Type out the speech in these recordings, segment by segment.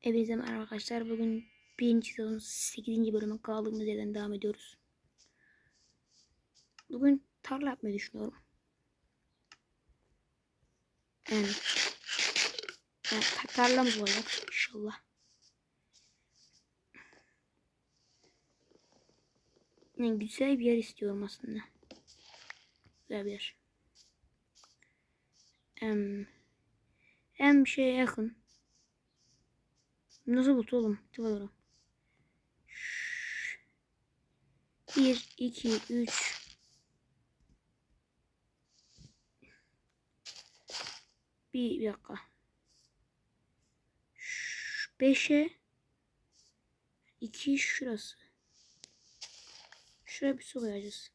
Hepinize merhaba arkadaşlar. Bugün birinci sezonun 8. bölümü kaldığımız yerden devam ediyoruz. Bugün tarla yapmayı düşünüyorum. Yani, yani ta- tarlamız olacak inşallah. Yani güzel bir yer istiyorum aslında. Güzel bir yer. Hem, hem şeye yakın. Nasıl buldu oğlum? Tıvalarım. Bir, iki, üç. Bir, bir dakika. Ş- Beşe. iki şurası. Şuraya bir su koyacağız.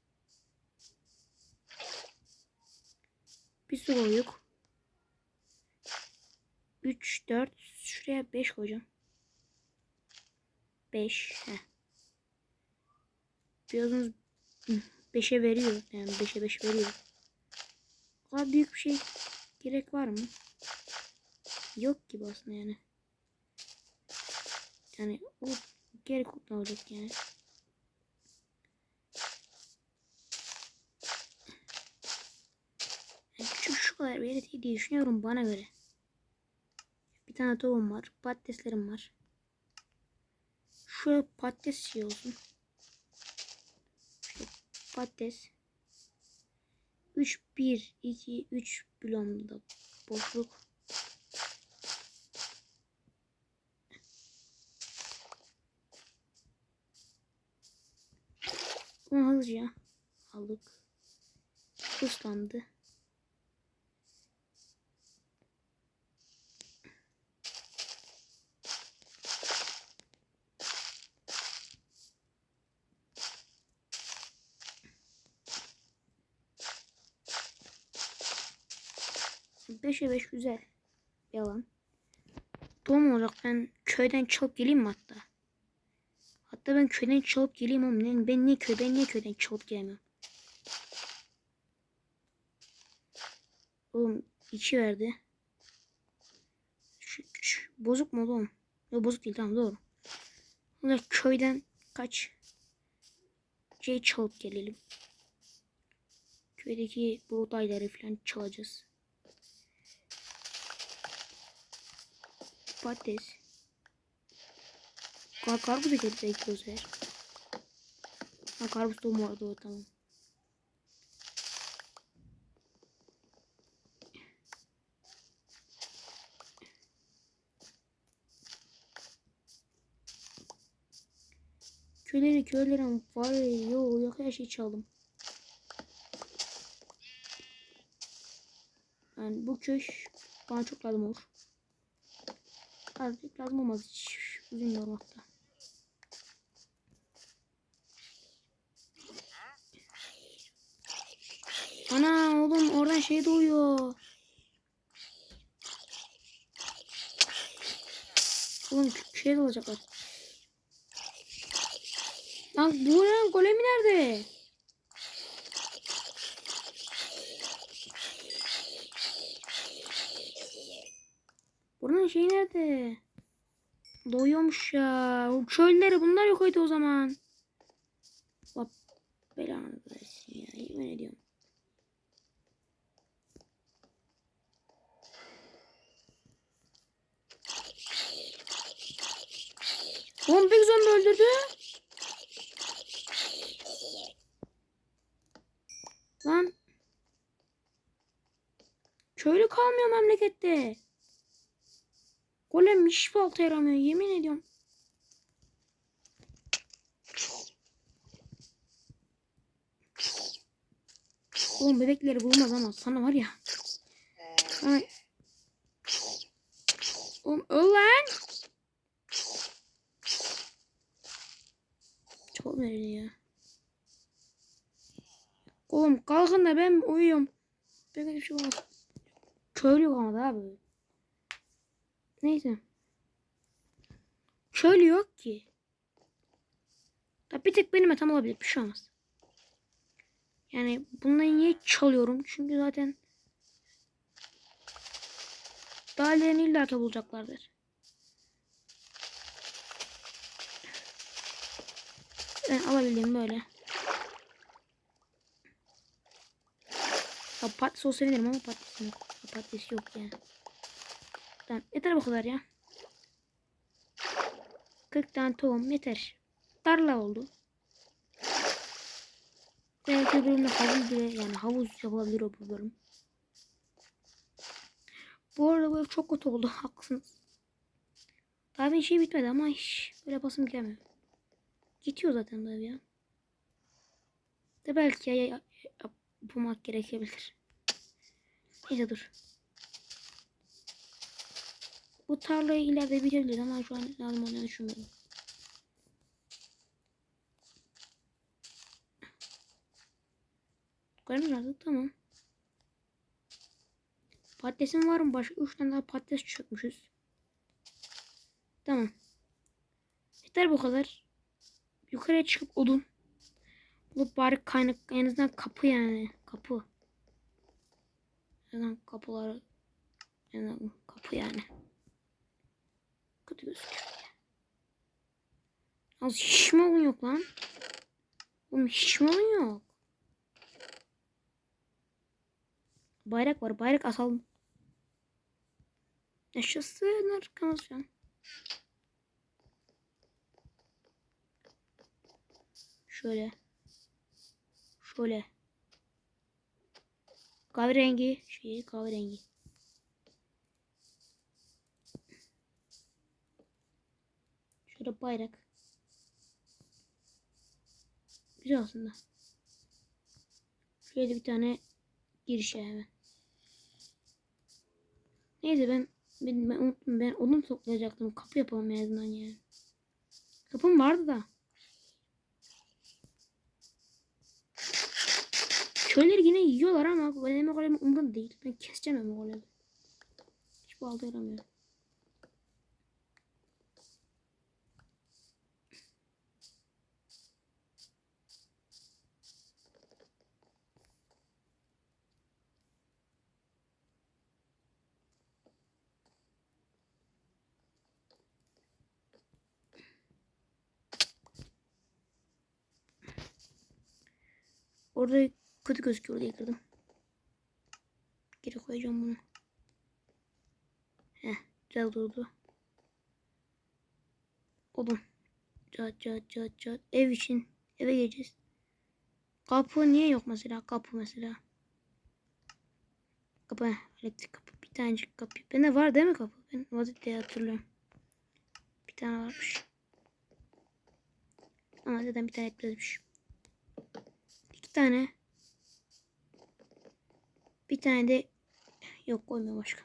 Bir su koyduk. 3, 4. Şuraya 5 koyacağım. 5. Heh. Biliyorsunuz 5'e veriyor. Yani 5'e 5 veriyor. O kadar büyük bir şey gerek var mı? Yok gibi aslında yani. Yani o gerek ne olacak yani. Şu kadar bir diye düşünüyorum bana göre. Bir tane tohum var. Patateslerim var. Şöyle patates şey olsun. Patates. 3 1 2 3 bloğumda boşluk. Bunu hızlıca aldık. Islandı. Beşe beş güzel. Yalan. Doğum olacak ben köyden çalıp geleyim mi hatta? Hatta ben köyden çalıp geleyim ama ben, ben niye köy ben niye köyden çalıp gelemiyorum? Oğlum iki verdi. Şu, şu, bozuk mu oğlum? Yok bozuk değil tamam doğru. Ulan köyden kaç şey çalıp gelelim. Köydeki buğdayları falan çalacağız. Patates. Kar karpuz da geldi ekliyoruz her. Ha karpuz tohumu vardı o tamam. Köyleri köylerim var yok yok her şeyi çaldım. Yani bu köy bana çok lazım olur. Azıcık lazım olmaz hiç uzun yormakta. Ana oğlum oradan şey doğuyor. Oğlum şey olacaklar. Lan bu ne? Golemi nerede? Şeyi nerede? Doyuyormuş ya. Çölleri bunlar yok oydu o zaman. Bak belanı versin ya. Yemin ediyorum. Bir zombi öldürdü. Lan. Köylü kalmıyor memlekette. Golem hiçbir alta yaramıyor yemin ediyorum. Oğlum bebekleri bulmaz ama sana var ya. Ay. Oğlum öl. Çok nerede ya. Oğlum kalkın da ben uyuyorum. Böyle bir şey olmaz. Köylü daha böyle. Neyse. Çöl yok ki. Da bir tek benim hatam olabilir. Bir şey olmaz. Yani bunları niye çalıyorum? Çünkü zaten Diğerlerini illa ki bulacaklardır. Ben alabildiğim böyle. Ya patates olsa ama patates yok. Patates yok yani. Tamam yeter bu kadar ya. 40 tane tohum yeter. Tarla oldu. Belki bölümde havuz bile yani havuz yapabilir o bu bölüm. Bu arada bu ev çok kötü oldu. Haklısınız. Daha bir şey bitmedi ama hiç böyle basım gelmiyor. Gidiyor zaten bu ev ya. De belki ya, ya, ya- yapmak gerekebilir. Neyse dur. Bu tarlayı ileride bitirebilir ama şu an lazım olduğunu düşünmüyorum. Koyalım artık tamam. Patatesim var mı? Başka 3 tane daha patates çökmüşüz. Tamam. Yeter bu kadar. Yukarıya çıkıp odun. Bulup bari kaynak en azından kapı yani. Kapı. En azından kapıları. En azından kapı yani. Gözüküyor. Az hiç mi olun yok lan? Oğlum hiç mi olun yok? Bayrak var. Bayrak asalım. Yaşasın arkadaşlar. Şöyle. Şöyle. Kahverengi. Şey kahverengi. Şöyle bayrak. Güzel aslında. Şöyle bir tane girişe hemen. Neyse ben ben, ben unuttum. Ben odun toplayacaktım. Kapı yapalım en azından yani. Kapım vardı da. Köyleri yine yiyorlar ama benim golemi umurumda değil. Ben keseceğim ama golemi. Hiç balta yaramıyor. Orada kötü gözüküyor diye kırdım. Geri koyacağım bunu. Heh, güzel durdu. Odun. Cat cat cat cat. Ev için eve geleceğiz. Kapı niye yok mesela? Kapı mesela. Kapı. Elektrik kapı. Bir tanecik kapı. Bende var değil mi kapı? Ben diye hatırlıyorum. Bir tane varmış. Ama zaten bir tane etmezmiş. Tane. Bir tane de yok koymuyor başka.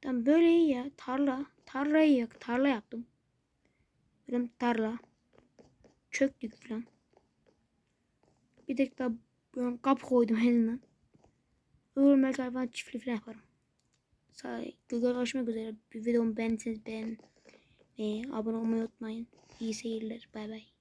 Tamam böyle iyi ya. Tarla. Tarlayı yak. Tarla yaptım. Benim tarla. Çöktük falan. Bir tek daha böyle kap koydum elinden. Belki hayvan çiftliği falan yaparım. Sağ görüşmek üzere. Bir videomu beğendiyseniz beğen ve abone olmayı unutmayın. İyi seyirler. Bay bay.